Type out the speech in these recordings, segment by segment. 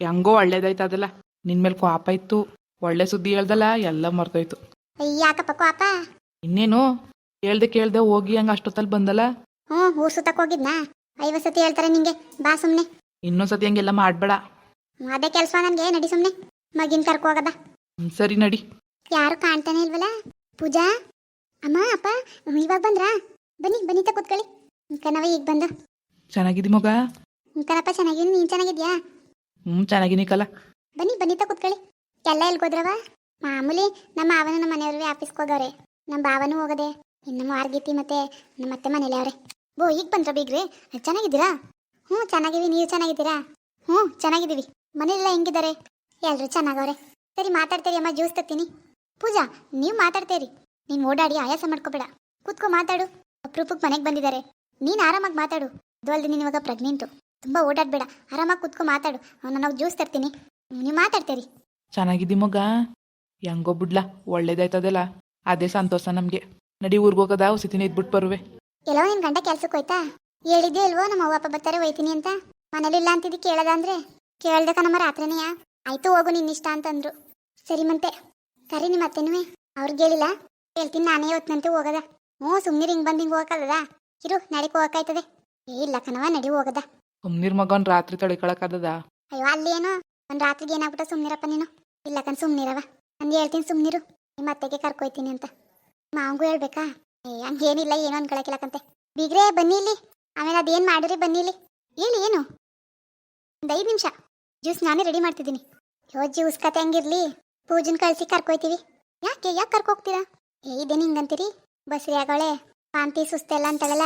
ಹೆಂಗೋ ಒಳ್ಳೇದಾಯ್ತು ಅದಲ್ಲ. ನಿನ್ ಮೇಲೆ ಕೋಪ ಇತ್ತು. ಒಳ್ಳೆ ಸುದ್ದಿ ಹೇಳ್ದಲ್ಲ ಎಲ್ಲ ಮರ್ತೋಯ್ತು ಯಾಕಪ್ಪ ಕೋಪ? ಇನ್ನೇನು? ಹೇಳ್ದೆ ಕೇಳ್ದೆ ಹೋಗಿ ಹಂಗ ಅಷ್ಟೊತ್ತಲ್ಲಿ ಬಂದಲ್ಲ? ಹ್ಞೂ ಊರ್ ಸುತ್ತಕ್ ಹೋಗಿದ್ನಾ? ಐವತ್ ಸತಿ ಹೇಳ್ತಾರೆ ನಿಂಗೆ ಬಾ ಸುಮ್ನೆ. ಇನ್ನೊಂದ್ಸತಿ ಹಂಗೆಲ್ಲ ಮಾಡ್ಬೇಡ. ಅದೇ ಕೆಲ್ಸ ನನ್ಗೆ ನಡಿ ಸುಮ್ನೆ. ಮಗಿನ್ ಕರ್ಕೊ ಹೋಗದ. ಹ್ಮ್, ಸರಿ ನಡಿ. ಯಾರು ಕಾಣ್ತಾನೆ ಇಲ್ವಲ್ಲ? ಪೂಜಾ? ಅಮ್ಮ ಅಪ್ಪ ಇವಾಗ ಬಂದ್ರಾ? ಬನ್ನಿ ಬನ್ನಿ ತ ಕೂತ್ಕೊಳ್ಳಿ. ಕಣವ ಈಗ ಬಂದ. ಚೆನ್ನಾಗಿದಿ ಮಗ? ಕಣಪ್ಪ ಚೆನ್ನಾಗಿದ್ದೀನಿ. ನೀನ್ ಚೆನ್ನಾಗಿದ್ಯಾ? ಹ್ಮ್ ಚೆನ್ನಾಗಿನಿ ಕಲ. ಬನ್ನಿ ಬನ್ನಿ ತ ಕುತ್ಕೊಳ್ಳಿ. ಎಲ್ಲ ಎಲ್ಗೋದ್ರವ ಮಾಮೂಲಿ ನಮ್ಮ ಮಾವನ ನಮ್ಮ ಮನೆಯವ್ರು ಆಫೀಸ್ಗೆ ಹೋಗವ್ರೆ. ನಮ್ಮ ಭಾವನೂ ಹೋಗದೆ. ಇನ್ನು ಮಾರ್ಗೀತಿ ಮತ್ತೆ ನಮ್ಮ ಅತ್ತೆ ಮನೇಲಿ ಅವ್ರೆ. ಓ ಈಗ ಬಂದ್ರ ಬೀಗ್ರಿ? ಚೆನ್ನಾಗಿದ್ದೀರಾ? ಹ್ಞೂ, ಚೆನ್ನಾಗಿವಿ. ನೀವು ಚೆನ್ನಾಗಿದ್ದೀರಾ? ಹ್ಞೂ, ಚೆನ್ನಾಗಿದ್ದೀವಿ. ಮನೆಯೆಲ್ಲ ಹೆಂಗಿದ್ದಾರೆ? ಎಲ್ರು ಚೆನ್ನಾಗವ್ರೆ. ಸರಿ, ಮಾತಾಡ್ತೀರಿ ಅಮ್ಮ, ಜ್ಯೂಸ್ ತತ್ತೀನಿ. ಪೂಜಾ, ನೀವು ಮಾತಾಡ್ತೀರಿ. ನೀನು ಓಡಾಡಿ ಆಯಾಸ ಮಾಡ್ಕೋಬೇಡ. ಕೂತ್ಕೊ, ಮಾತಾಡು. ಅಪ್ರೂಪಕ್ಕೆ ಮನೆಗೆ ಬಂದಿದ್ದಾರೆ. ನೀನು ಆರಾಮಾಗಿ ಮಾತಾಡು. ಅದು ಅಲ್ಲದೆ ನೀನು ಇವಾಗ ಪ್ರೆಗ್ನೆಂಟು ತುಂಬ ಓಡಾಡ್ಬೇಡ. ಆರಾಮಾಗಿ ಕೂತ್ಕೊ ಮಾತಾಡು. ನಾನು ಜ್ಯೂಸ್ ತರ್ತೀನಿ. ನೀವು ಮಾತಾಡ್ತೀರಿ. ಚೆನ್ನಾಗಿದ್ದಿ ಮಗ. ಹೆಂಗೋ ಬಿಡ್ಲಾ ಒಳ್ಳೇದಾಯ್ತದಲ್ಲ. ಅದೇ ಸಂತೋಷ ನಮ್ಗೆ. ನಡಿ ಊರ್ಗ್ ಹೋಗೋದಿನ ಇದ್ಬಿಟ್ಟು ಬರುವೆ. ಎಲ್ಲೋ ನಿನ್ ಗಂಡ ಕೆಲ್ಸಕ್ಕೆ ಹೋಯ್ತಾ? ಹೇಳಿದ್ದೆ ಇಲ್ವೋ ನಮ್ಮ ಅವ್ವ ಅಪ್ಪ ಬರ್ತಾರೆ ಹೋಯ್ತೀನಿ ಅಂತ? ಮನೇಲಿಲ್ಲ ಅಂತಿದ್ದು ಕೇಳದ ಅಂದ್ರೆ? ಕೇಳ್ದೆ ಕಣಮ್ಮ ರಾತ್ರಿನೆಯ ಆಯ್ತು ಹೋಗು ನಿನ್ನ ಇಷ್ಟ ಅಂತಂದ್ರು. ಸರಿ ಮಂತೆ. ಕರಿ ನಿಮ್ಮ ಅತ್ತೆನುವೆ ಅವ್ರಿಗೆ ಹೇಳಿಲ್ಲ ಹೇಳ್ತೀನಿ ನಾನೇ ಹೊತ್ನಂತೆ ಹೋಗದ. ಹ್ಞೂ ಸುಮ್ಮನೆ ಹಿಂಗೆ ಬಂದು ಹಿಂಗೆ ಹೋಗಕ್ಕದ ಇರು ನಡಿಗೆ ಹೋಗಕ್ಕಾಯ್ತದೆ ಏ ಇಲ್ಲ ಕಣವ ನಡಿ ಹೋಗದ. ಸುಮ್ನಿರ್ ಮಗನ್ ರಾತ್ರಿ ತಡಿಕೊಳಕದ ಅಯ್ಯೋ ಅಲ್ಲಿ ಏನೋ ಒಂದು ರಾತ್ರಿಗೆ ಏನಾಗ್ಬಿಟ್ಟ ಸುಮ್ನಿರಪ್ಪ ನೀನು? ಇಲ್ಲ ಕಣ್ ಸುಮ್ನಿರವ. ನಾನು ಹೇಳ್ತೀನಿ ಸುಮ್ನಿರು. ನಿಮ್ಮ ಅತ್ತೆಗೆ ಕರ್ಕೊಯ್ತೀನಿ ಅಂತ. ಮಾವಂಗೂ ಹೇಳ್ಬೇಕಾ? ಏ, ಹಂಗೇನಿಲ್ಲ, ಏನೋ ಅನ್ಕೊಳಕಿಲ್ಲಕಂತೆ ಬೀಗ್ರೆ, ಬನ್ನಿ ಇಲ್ಲಿ. ಆಮೇಲೆ ಅದೇನು ಮಾಡಿರಿ, ಬನ್ನಿ ಇಲ್ಲಿ. ಹೇಳಿ, ಏನು? ಒಂದು ಐದು ನಿಮಿಷ. ಜ್ಯೂಸ್ ನಾನೇ ರೆಡಿ ಮಾಡ್ತಿದ್ದೀನಿ. ಯೋ, ಜ್ಯೂಸ್ ಕತೆ ಹಂಗಿರ್ಲಿ. ಪೂಜನ್ ಕಳ್ಸಿ ಕರ್ಕೊಯ್ತೀವಿ. ಯಾಕೆ ಯಾಕೆ ಕರ್ಕೋಗ್ತೀರಾ? ಏ, ಇದೇನು ಹಿಂಗಂತೀರಿ? ಬಸ್ರಿ ಆಗೋಳೆ ಪಾಂತಿ, ಸುಸ್ತೆಲ್ಲ ಅಂತಳಲ್ಲ.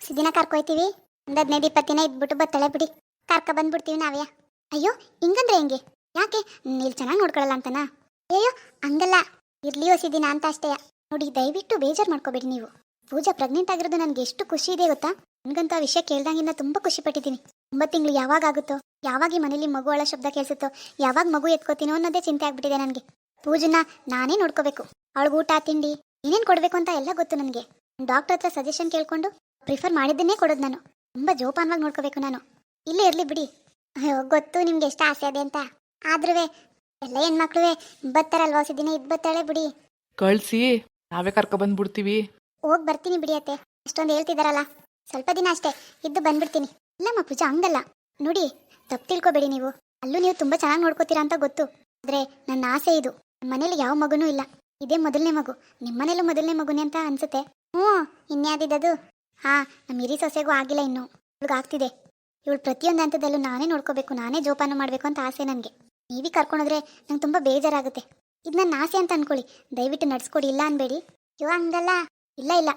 ಸಿದಿನ ಕರ್ಕೊಯ್ತೀವಿ. ಒಂದು ಹದಿನೈದು ಇಪ್ಪತ್ತು ದಿನ ಇದ್ಬಿಟ್ಟು ಬತ್ತಳೆ ಬಿಡಿ. ಕರ್ಕ ಬಂದ್ಬಿಡ್ತೀವಿ ನಾವೇ. ಅಯ್ಯೋ, ಹಿಂಗಂದ್ರೆ ಹೆಂಗೆ? ಯಾಕೆ? ನೀಲ್ ಚೆನ್ನಾಗಿ ನೋಡ್ಕೊಳಲ್ಲ ಅಂತನಾ? ಅಯ್ಯೋ ಹಂಗಲ್ಲ. ಇರ್ಲಿ ಹೊಸಿದಿನ ಅಂತ ಅಷ್ಟೇ. ನೋಡಿ, ದಯವಿಟ್ಟು ಬೇಜಾರು ಮಾಡ್ಕೋಬೇಡಿ ನೀವು. ಪೂಜಾ ಪ್ರೆಗ್ನೆಂಟ್ ಆಗಿರೋದು ನನಗೆ ಎಷ್ಟು ಖುಷಿ ಇದೆ ಗೊತ್ತಾ? ನನಗಂತ ಆ ವಿಷಯ ಕೇಳ್ದಾಗಿಂದ ತುಂಬಾ ಖುಷಿ ಪಟ್ಟಿದ್ದೀನಿ. ಒಂಬತ್ತು ತಿಂಗಳು ಯಾವಾಗ ಆಗುತ್ತೋ, ಯಾವಾಗ ಈ ಮನೇಲಿ ಮಗು ಅಳ ಶಬ್ದ ಕೇಳಿಸುತ್ತೋ, ಯಾವಾಗ ಮಗು ಎತ್ಕೋತೀನೋ ಅನ್ನೋದೇ ಚಿಂತೆ ಆಗ್ಬಿಟ್ಟಿದೆ ನನಗೆ. ಪೂಜನ ನಾನೇ ನೋಡ್ಕೋಬೇಕು. ಅವಳಿಗೆ ಊಟ, ತಿಂಡಿ, ಏನೇನು ಕೊಡಬೇಕು ಅಂತ ಎಲ್ಲ ಗೊತ್ತು ನನಗೆ. ಡಾಕ್ಟರ್ ಹತ್ರ ಸಜೆಷನ್ ಕೇಳ್ಕೊಂಡು ಪ್ರಿಫರ್ ಮಾಡಿದ್ದನ್ನೇ ಕೊಡೋದು ನಾನು. ತುಂಬಾ ಜೋಪಾನವಾಗಿ ನೋಡ್ಕೋಬೇಕು ನಾನು. ಇಲ್ಲೇ ಇರ್ಲಿ ಬಿಡಿ. ಅಯ್ಯೋ ಗೊತ್ತು ನಿಮ್ಗೆ ಎಷ್ಟು ಆಸೆ ಇದೆ ಅಂತ. ಆದ್ರೂ ಎಲ್ಲ ಹೆಣ್ಮಕ್ಳುವೆ ಬತ್ತಾರಲ್ವಾ ದಿನ ಇದ್ ಬತ್ತಾಳೆ ಬಿಡಿ. ಕಳ್ಸಿ ನಾವೇ ಕರ್ಕ ಬಂದ್ಬಿಡ್ತೀವಿ. ಹೋಗ್ ಬರ್ತೀನಿ ಬಿಡಿ ಅತ್ತೆ. ಅಷ್ಟೊಂದು ಹೇಳ್ತಿದಾರಲ್ಲ. ಸ್ವಲ್ಪ ದಿನ ಅಷ್ಟೇ ಇದ್ದು ಬಂದ್ಬಿಡ್ತೀನಿ. ಇಲ್ಲಮ್ಮ ಪೂಜಾ ಹಂಗಲ್ಲ. ನೋಡಿ ತಪ್ಪು ತಿಳ್ಕೊಬೇಡಿ ನೀವು. ಅಲ್ಲೂ ನೀವು ತುಂಬಾ ಚೆನ್ನಾಗಿ ನೋಡ್ಕೋತೀರಾ ಅಂತ ಗೊತ್ತು. ಆದ್ರೆ ನನ್ನ ಆಸೆ ಇದು. ಮನೇಲಿ ಯಾವ ಮಗುನೂ ಇಲ್ಲ. ಇದೇ ಮೊದಲನೇ ಮಗು. ನಿಮ್ಮನೇಲೂ ಮೊದಲನೇ ಮಗುನೇ ಅಂತ ಅನ್ಸುತ್ತೆ. ಹ್ಞೂ ಇನ್ಯಾದಿದ್ದದು ಹಾ ನಮ್ಮ ಹಿರಿ ಸೊಸೆಗೂ ಆಗಿಲ್ಲ ಇನ್ನು. ಇವಳಿಗೆ ಆಗ್ತಿದೆ. ಇವಳು ಪ್ರತಿಯೊಂದು ಹಂತದಲ್ಲೂ ನಾನೇ ನೋಡ್ಕೋಬೇಕು, ನಾನೇ ಜೋಪಾನ ಮಾಡಬೇಕು ಅಂತ ಆಸೆ ನನಗೆ. ನೀವೇ ಕರ್ಕೊಂಡೋದ್ರೆ ನಂಗೆ ತುಂಬ ಬೇಜಾರಾಗುತ್ತೆ. ಇದು ನನ್ನ ಆಸೆ ಅಂತ ಅನ್ಕೊಳ್ಳಿ. ದಯವಿಟ್ಟು ನಡೆಸ್ಕೊಡಿ, ಇಲ್ಲ ಅನ್ಬೇಡಿ. ಅಯ್ಯೋ ಹಂಗಲ್ಲ. ಇಲ್ಲ ಇಲ್ಲ.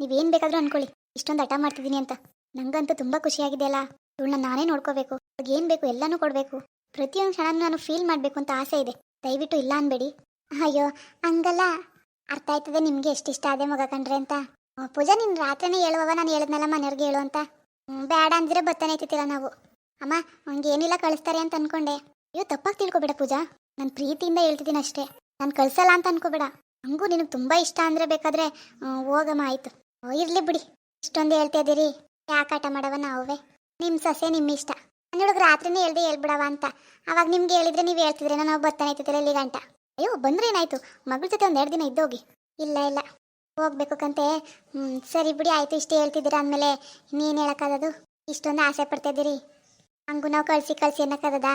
ನೀವೇನು ಬೇಕಾದರೂ ಅನ್ಕೊಳ್ಳಿ. ಇಷ್ಟೊಂದು ಹಠ ಮಾಡ್ತಿದ್ದೀನಿ ಅಂತ. ನಂಗಂತೂ ತುಂಬ ಖುಷಿಯಾಗಿದೆ ಅಲ್ಲ. ಇವಳನ್ನ ನಾನೇ ನೋಡ್ಕೋಬೇಕು. ಏನು ಬೇಕು ಎಲ್ಲನೂ ಕೊಡಬೇಕು. ಪ್ರತಿಯೊಂದು ಕ್ಷಣನೂ ನಾನು ಫೀಲ್ ಮಾಡಬೇಕು ಅಂತ ಆಸೆ ಇದೆ. ದಯವಿಟ್ಟು ಇಲ್ಲ ಅನ್ಬೇಡಿ. ಅಯ್ಯೋ, ಹಂಗಲ್ಲ. ಅರ್ಥ ಆಯ್ತದೆ ನಿಮಗೆ ಎಷ್ಟಿಷ್ಟ ಅದೇ ಮಗ ಕಂಡ್ರೆ ಅಂತ. ಪೂಜಾ, ನೀನು ರಾತ್ರಿನೇ ಹೇಳುವವ, ನಾನು ಹೇಳಿದ್ನಲ್ಲ ಮನೆಯವ್ರಿಗೆ ಹೇಳು ಅಂತ. ಬೇಡ ಅಂದ್ರೆ ಬರ್ತಾನೆ ಇತ್ತಿಲ್ಲ ನಾವು. ಅಮ್ಮ, ಹಂಗೆ ಏನಿಲ್ಲ ಕಳಿಸ್ತಾರೆ ಅಂತ ಅನ್ಕೊಂಡೆ. ಅಯ್ಯೋ, ತಪ್ಪಾಗಿ ತಿಳ್ಕೊಬೇಡ ಪೂಜಾ. ನಾನು ಪ್ರೀತಿಯಿಂದ ಹೇಳ್ತಿದ್ದೀನಿ ಅಷ್ಟೇ. ನಾನು ಕಳ್ಸಲ್ಲ ಅಂತ ಅನ್ಕೋಬೇಡ. ಹಂಗೂ ನಿನಗೆ ತುಂಬಾ ಇಷ್ಟ ಅಂದ್ರೆ ಬೇಕಾದ್ರೆ ಹೋಗಮ್ಮ, ಆಯ್ತು. ಇರ್ಲಿ ಬಿಡಿ. ಇಷ್ಟೊಂದು ಹೇಳ್ತಾ ಇದ್ದೀರಿ. ಯಾಕೆ ಆಟ ಮಾಡವ ನಾವೇ? ನಿಮ್ಮ ಸೊಸೆ ನಿಮ್ಮ ಇಷ್ಟ. ನನ್ನೊಳಗೆ ರಾತ್ರಿನೇ ಹೇಳ್ದೆ ಹೇಳ್ಬಿಡವ ಅಂತ. ಅವಾಗ ನಿಮ್ಗೆ ಹೇಳಿದ್ರೆ ನೀವು ಹೇಳ್ತಿದ್ರೆ ನಾವು ಬರ್ತಾನೆ ಐತಿದ್ರೆ ಇಲ್ಲಿ ಗಂಟ ಅಯ್ಯೋ, ಬಂದ್ರೆ ಏನಾಯ್ತು? ಮಗಳ ಜೊತೆ ಒಂದ್ ಎರಡು ದಿನ ಇದ್ದೋಗಿ. ಇಲ್ಲ ಇಲ್ಲ. ಹೋಗ್ಬೇಕು ಕಂತೆ ಹ್ಮ್, ಸರಿ ಬಿಡಿ, ಆಯ್ತು, ಇಷ್ಟೇ ಹೇಳ್ತಿದ್ದೀರಾ ಅಂದ್ಮೇಲೆ ನೀನು ಹೇಳೋಕ್ಕಾಗೋದು ಇಷ್ಟೊಂದು ಆಸೆ ಪಡ್ತಾ ಇದ್ದೀರಿ. ಹಂಗೂ ನಾವು ಕಳ್ಸಿ ಕಳ್ಸಿ ಅನ್ನಕ್ಕಾಗದ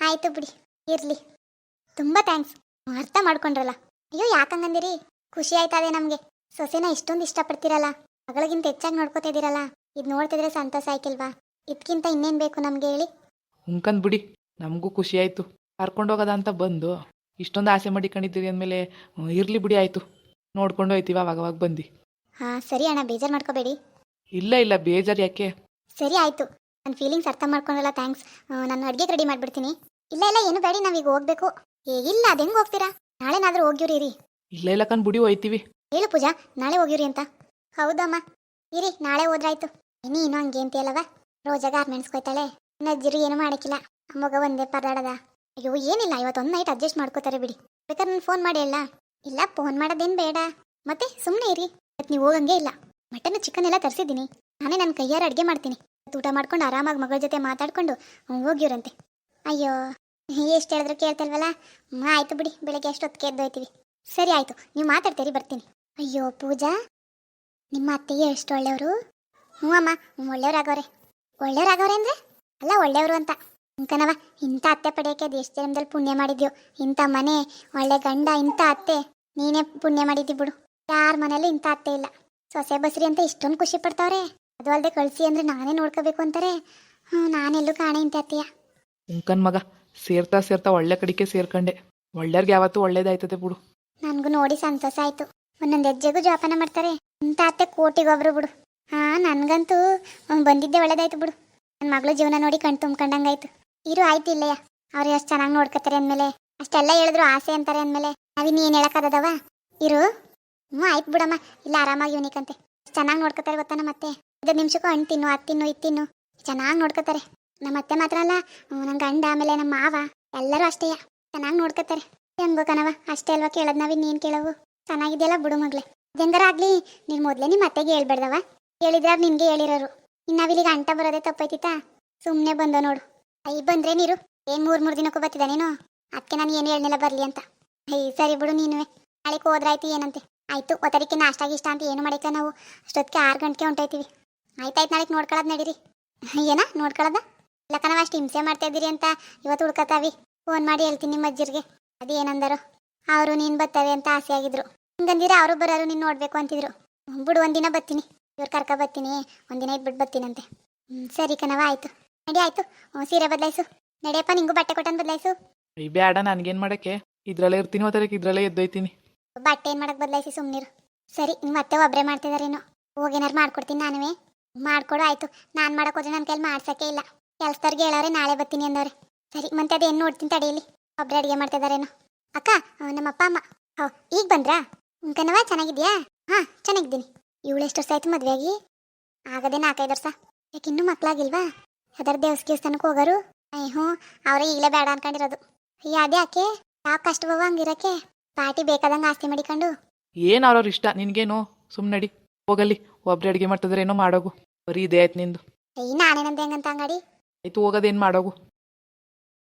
ಆಯ್ತು ಬಿಡಿ, ಇರ್ಲಿ. ತುಂಬಾ ಥ್ಯಾಂಕ್ಸ್ ಅರ್ಥ ಮಾಡ್ಕೊಂಡ್ರಲ್ಲ. ಅಯ್ಯೋ ಯಾಕಂಗಂದಿರಿ ಖುಷಿ ಆಯ್ತದೆ ನಮಗೆ. ಸೊಸೆನ ಇಷ್ಟೊಂದು ಇಷ್ಟಪಡ್ತೀರಲ್ಲ. ಮಗಳಿಗಿಂತ ಹೆಚ್ಚಾಗಿ ನೋಡ್ಕೋತಿದ್ದೀರಲ್ಲ ಇದು ನೋಡ್ತಿದ್ರೆ ಸಂತೋಷ ಆಯ್ಕಿಲ್ವಾ? ಇದಕ್ಕಿಂತ ಇನ್ನೇನು ಬೇಕು ನಮ್ಗೆ ಹೇಳಿ? ಹುಂಕಂದ್ ಬಿಡಿ, ನಮಗೂ ಖುಷಿ ಆಯ್ತು. ಕರ್ಕೊಂಡು ಹೋಗೋದ ಅಂತ ಬಂದು ಇಷ್ಟೊಂದು ಆಸೆ ಮಾಡಿಕೊಂಡಿದ್ದೀರಿ ಅಂದಮೇಲೆ ಇರ್ಲಿ ಬಿಡಿ, ಆಯ್ತು. ನೋಡ್ಕೊಂಡು ಹೋಯ್ತೀವಿ ಅವಾಗ ಅವಾಗ ಬಂದು. ಹಾ ಸರಿ ಅಣ್ಣ ಬೇಜಾರು ಮಾಡ್ಕೋಬೇಡಿ. ಇಲ್ಲ ಇಲ್ಲ ಬೇಜಾರು ಯಾಕೆ? ಸರಿ ಆಯ್ತು. ನನ್ನ ಫೀಲಿಂಗ್ಸ್ ಅರ್ಥ ಮಾಡ್ಕೊಂಡಲ್ಲ ಥ್ಯಾಂಕ್ಸ್ ನಾನು ಅಡುಗೆ ರೆಡಿ ಮಾಡ್ಬಿಡ್ತೀನಿ. ಇಲ್ಲ ಇಲ್ಲ ಏನು ಬೇಡಿ ನಾವೀಗ ಹೋಗ್ಬೇಕು. ಏ ಇಲ್ಲ ಅದು ಹೆಂಗೆ ಹೋಗ್ತೀರಾ? ನಾಳೆನಾದ್ರೂ ಹೋಗ್ಯೂರಿ ಇರಿ. ಇಲ್ಲ ಇಲ್ಲ ಕಣ್ ಬುಡಿ ಹೋಯ್ತೀವಿ. ಹೇಳು ಪೂಜಾ ನಾಳೆ ಹೋಗ್ಯೂರಿ ಅಂತ. ಹೌದಮ್ಮ. ಇರಿ ನಾಳೆ ಹೋದ್ರಾಯ್ತು. ನೀನು ಹಂಗೆ ಅಂತೀಯಲ್ಲವ ರೋಜಾ ಗಾರ್ಮೆಂಟ್ಸ್ ಕೊಯ್ತಾಳೆ. ನಜ್ಜಿರು ಏನು ಮಾಡಕ್ಕಿಲ್ಲ. ಅಮ್ಮಗ ಒಂದೇ ಪರದಾಡದ. ಅಯ್ಯೋ ಏನಿಲ್ಲ ಇವತ್ತೊಂದು ನೈಟ್ ಅಡ್ಜಸ್ಟ್ ಮಾಡ್ಕೋತಾರೆ ಬಿಡಿ. ಬೇಕಾದ್ರೆ ನಾನು ಫೋನ್ ಮಾಡಿ ಹೇಳ. ಇಲ್ಲ ಫೋನ್ ಮಾಡೋದೇನು ಬೇಡ. ಮತ್ತೆ ಸುಮ್ಮನೆ ಇರಿ. ಇವತ್ತು ನೀವು ಹೋಗಂಗೆ ಇಲ್ಲ. ಮಟನ್ ಚಿಕನ್ ಎಲ್ಲ ತರಿಸಿದ್ದೀನಿ. ನಾನೇ ನನ್ನ ಕೈಯಾರ ಅಡುಗೆ ಮಾಡ್ತೀನಿ. ಊಟ ಮಾಡ್ಕೊಂಡು ಆರಾಮಾಗಿ ಮಗಳ ಜೊತೆ ಮಾತಾಡ್ಕೊಂಡು ಹೋಗಿರಂತೆ ಅಯ್ಯೋ, ಎಷ್ಟು ಹೇಳಿದ್ರು ಕೇಳ್ತಲ್ವಲ್ಲ? ಮಾ ಆಯ್ತು ಬಿಡಿ. ಬೆಳಗ್ಗೆ ಎಷ್ಟು ಹೊತ್ತು ಎದ್ದೋಯ್ತೀವಿ ಸರಿ ಆಯ್ತು. ನೀವು ಮಾತಾಡ್ತೀರಿ, ಬರ್ತೀನಿ. ಅಯ್ಯೋ, ಪೂಜಾ. ನಿಮ್ಮ ಅತ್ತೆಗೆ ಎಷ್ಟು ಒಳ್ಳೆಯವರು? ಹ್ಞೂ ಅಮ್ಮ ಒಳ್ಳೆಯವ್ರಾಗವ್ರೆ ಒಳ್ಳೆಯವ್ರಾಗವ್ರೆ ಅಂದ್ರೆ? ಅಲ್ಲ, ಒಳ್ಳೆಯವರು ಅಂತ. ಅಂಕನವ ಇಂಥ ಅತ್ತೆ ಪಡೆಯೋಕೆ ಅದು ಎಷ್ಟು ಜನ್ಮದಲ್ಲಿ ಪುಣ್ಯ ಮಾಡಿದ್ಯೋ. ಇಂಥ ಮನೆ, ಒಳ್ಳೆ ಗಂಡ, ಇಂಥ ಅತ್ತೆ. ನೀನೇ ಪುಣ್ಯ ಮಾಡಿದ್ದಿ ಬಿಡು. ಯಾರ ಮನೇಲಿ ಇಂಥ ಅತ್ತೆ ಇಲ್ಲ. ಸೊಸೆ ಬಸ್ರಿ ಅಂತ ಇಷ್ಟೊಂದು ಖುಷಿ ಪಡ್ತಾವ್ರೆ. ಅದು ಅಲ್ಲದೆ ಕಳಿಸಿ ಅಂದ್ರೆ ನಾನೇ ನೋಡ್ಕೋಬೇಕು ಅಂತಾರೆ. ಹ್ಞೂ ನಾನೆಲ್ಲೂ ಕಾಣೆ ಇಂಥ ಅತ್ತೆಯ. ಉಂಕನ್ ಮಗ ಸೇರ್ತಾ ಸೇರ್ತಾ ಒಳ್ಳೆ ಕಡಿಕೆ ಸೇರ್ಕಂಡೆ. ಒಳ್ಳೆರ್ಗೆ ಯಾವತ್ತೂ ಒಳ್ಳೇದಾಯ್ತದೆ ಬಿಡು. ನನಗೂ ನೋಡಿ ಸಂತೋಷ ಆಯ್ತು. ಒಂದೊಂದು ಹೆಜ್ಜೆಗೂ ಜೋಪಾನ ಮಾಡ್ತಾರೆ. ಇಂಥ ಅತ್ತೆ ಕೋಟಿಗೊಬ್ರು ಬಿಡು. ಹಾ ನನ್ಗಂತೂ ಬಂದಿದ್ದೆ ಒಳ್ಳೇದಾಯ್ತು ಬಿಡು. ನನ್ನ ಮಗಳು ಜೀವನ ನೋಡಿ ಕಣ್ ತುಂಬ್ಕೊಂಡಂಗಾಯ್ತು. ಇರು ಆಯ್ತು ಇಲ್ಲಯ್ಯ. ಅವ್ರು ಎಷ್ಟು ಚೆನ್ನಾಗಿ ನೋಡ್ಕೋತಾರೆ ಅಂದಮೇಲೆ. ಅಷ್ಟೆಲ್ಲ ಹೇಳಿದ್ರು ಆಸೆ ಅಂತಾರೆ ಅಂದಮೇಲೆ ನಾವಿನ್ನು ಏನು ಹೇಳಕ್ಕಾಗದವ? ಇರು. ಹ್ಞೂ ಆಯ್ತು ಬಿಡಮ್ಮ. ಇಲ್ಲ, ಆರಾಮಾಗಿ ಇವನಿಕಂತೆ ಚೆನ್ನಾಗಿ ನೋಡ್ಕೋತಾರೆ ಗೊತ್ತಾನ ಮತ್ತೆ ಐದು ನಿಮಿಷಕ್ಕೂ ಹಣ್ಣು ತಿನ್ನು, ಅದು ತಿನ್ನು, ಇದು ತಿನ್ನು. ಚೆನ್ನಾಗಿ ನೋಡ್ಕೋತಾರೆ. ನಮ್ಮ ಅತ್ತೆ ಮಾತ್ರ ಅಲ್ಲ ನನ್ನ ಗಂಡ, ಆಮೇಲೆ ನಮ್ಮ ಮಾವ, ಎಲ್ಲರೂ ಅಷ್ಟೇಯ ಚೆನ್ನಾಗಿ ನೋಡ್ಕೋತಾರೆ. ಹೆಂಗೋ ಕಣವ ಅಷ್ಟೇ ಅಲ್ವಾ ಕೇಳೋದು ನಾವಿನ್ ಇನ್ನೇನು ಕೇಳವು? ಚೆನ್ನಾಗಿದೆಯಲ್ಲ ಬಿಡು ಮಗ್ಲೆ ಹೆಂಗಾರ ಆಗ್ಲಿ, ನೀನ್ ಮೊದ್ಲೇ ನಿಮ್ಮ ಅತ್ತೆಗೆ ಹೇಳ್ಬೇಡ್ದವ ಹೇಳಿದ್ರೆ ನಿನ್ಗೆ ಹೇಳಿರೋರು. ಇನ್ನು ನಾವಿಲ್ಲಿಗೆ ಅಂಟ ಬರೋದೇ ತಪ್ಪೈತಿತಾ ಸುಮ್ಮನೆ ಬಂದ ನೋಡು. ಐ ಬಂದ್ರೆ ನೀರು. ಏನ್ ಮೂರ್ ಮೂರ್ ದಿನಕ್ಕೂ ಬತ್ತಿದ ನೀನು? ಅದಕ್ಕೆ ನಾನು ಏನು ಹೇಳಿಲ್ಲ ಬರಲಿ ಅಂತ. ಹೇ, ಸರಿ ಬಿಡು ನೀನುವೆ. ನಾಳೆಗೆ ಹೋದ್ರಾಯ್ತು ಏನಂತೆ? ಆಯ್ತು ಒತ್ತರಿಕೆ ನಾಷ್ಟ ಇಷ್ಟ ಅಂತ ಏನು ಮಾಡಿಕ ನಾವು? ಅಷ್ಟೊತ್ತಿಗೆ ಆರು ಗಂಟೆಗೆ ಹೊಂಟೈತೀವಿ. ಆಯ್ತಾಯ್ತು, ನಾಳೆಗೆ ನೋಡ್ಕೊಳ್ಳೋದು ನಡೀರಿ. ಏನ ನೋಡ್ಕೊಳ್ಳೋದ ಇಲ್ಲ ನಾವು ಅಷ್ಟು ಹಿಂಸೆ ಮಾಡ್ತಾ ಇದ್ದೀರಿ ಅಂತ ಇವತ್ತು ಹುಡ್ಕತಾವಿ ಫೋನ್ ಮಾಡಿ ಹೇಳ್ತೀನಿ ನಿಮ್ಮ ಅಜ್ಜಿರ್ಗೆ. ಅದೇನಂದರು? ಅವರು ನೀನು ಬರ್ತವೆ ಅಂತ ಆಸೆ ಆಗಿದ್ರು ಹಿಂಗಂದಿರ ಅವರು ಬರೋರು ನೀನು ನೋಡಬೇಕು ಅಂತಿದ್ರು. ಬಿಡು, ಒಂದಿನ ಬರ್ತೀನಿ ಇವ್ರು ಕರ್ಕ ಬರ್ತೀನಿ ಒಂದಿನ ಇದ್ಬಿಟ್ಟು ಬರ್ತೀನಂತೆ ಸರಿ ಕಣವ ಆಯಿತು. ನಡಿ, ಆಯಿತು. ಸೀರೆ ಬದಲಾಯಿಸು. ನಡಿಯಪ್ಪ, ನಿಂಗೂ ಬಟ್ಟೆ ಕೊಟ್ಟನ್ ಬದಲಾಯಿಸು. ಈ ಬೇಡ ನನ್ಗೇನ್ ಮಾಡಕ್ಕೆ? ಇದ್ರಲ್ಲೇ ಇರ್ತೀನಿ ಮತ್ತೆ ಇದ್ರಲ್ಲೇ ಎದ್ದೋಯ್ತೀನಿ. ಬಟ್ಟೆ ಏನು ಮಾಡಕ್ ಬದಲಾಯಿಸಿ ಸುಮ್ಮನಿರು ಸರಿ ನಿಮ್ಮ ಮತ್ತೆ ಒಬ್ಬರೇ ಮಾಡ್ತಿದಾರೇನು ಹೋಗೇನಾರು ಮಾಡ್ಕೊಡ್ತೀನಿ ನಾನುವೇ. ಮಾಡ್ಕೊಡು, ಆಯ್ತು. ನಾನು ಮಾಡಕ್ ಹೋದ್ರೆ ನನ್ನ ಕೈಲಿ ಮಾಡ್ಸಕ್ಕೆ ಇಲ್ಲ. ಕೆಲ್ಸದವ್ರಿಗೆ ಹೇಳೋರೆ ನಾಳೆ ಬರ್ತೀನಿ ಅಂದವ್ರೆ. ಸರಿ ಮತ್ತೆ ಅದೇನು ನೋಡ್ತೀನಿ ತಡೆಯಲಿ ಒಬ್ಬರೇ ಅಡುಗೆ ಮಾಡ್ತಿದಾರೇನು ಅಕ್ಕ ನಮ್ಮ ಅಪ್ಪ ಅಮ್ಮ. ಹೋ, ಈಗ ಬಂದ್ರಾ? ಕಣವ ಚೆನ್ನಾಗಿದ್ಯಾ? ಹಾ, ಚೆನ್ನಾಗಿದ್ದೀನಿ. ಇವಳು ಎಷ್ಟು ವರ್ಷ ಆಯ್ತು ಮದ್ವೆಯಾಗಿ? ಆಗದೆ ನಾಲ್ಕೈದು ವರ್ಷ. ಯಾಕೆ ಇನ್ನೂ ಮಕ್ಳಾಗಿಲ್ವಾ? ಅದರ ದೇವಸ್ ದೇವಸ್ಥಾನಕ್ಕೆ ಹೋಗೋರು? ಅಯ್ಯೋ, ಅವರೇ ಈಗಲೇ ಬೇಡ ಅನ್ಕೊಂಡಿರೋದು. ಯಾಕೆ? ಯಾವ ಕಷ್ಟ ಬವ ಹಂಗಿರಕ್ಕೆ? ಪಾರ್ಟಿ ಬೇಕಾದಂಗ ಆಸ್ತಿ ಮಾಡಿಕೊಂಡು. ಏನು ಅವ್ರವ್ರ ಇಷ್ಟ? ನಿನ್ಗೇನು? ಸುಮ್ನಡಿ ನಡಿ. ಹೋಗಲ್ಲಿ. ಒಬ್ರು ಅಡಿಗೆ ಮಾಡ್ತಿದ್ರೆ ಏನೋ ಮಾಡೋಗು. ಬರೀ ಇದೇ ಆಯ್ತು ನಿಂದು. ಏ ನಾನೇನಂದೆ ಹೆಂಗಂತ ಅಂಗಡಿ? ಆಯ್ತು ಹೋಗೋದೇನು ಮಾಡೋಗು?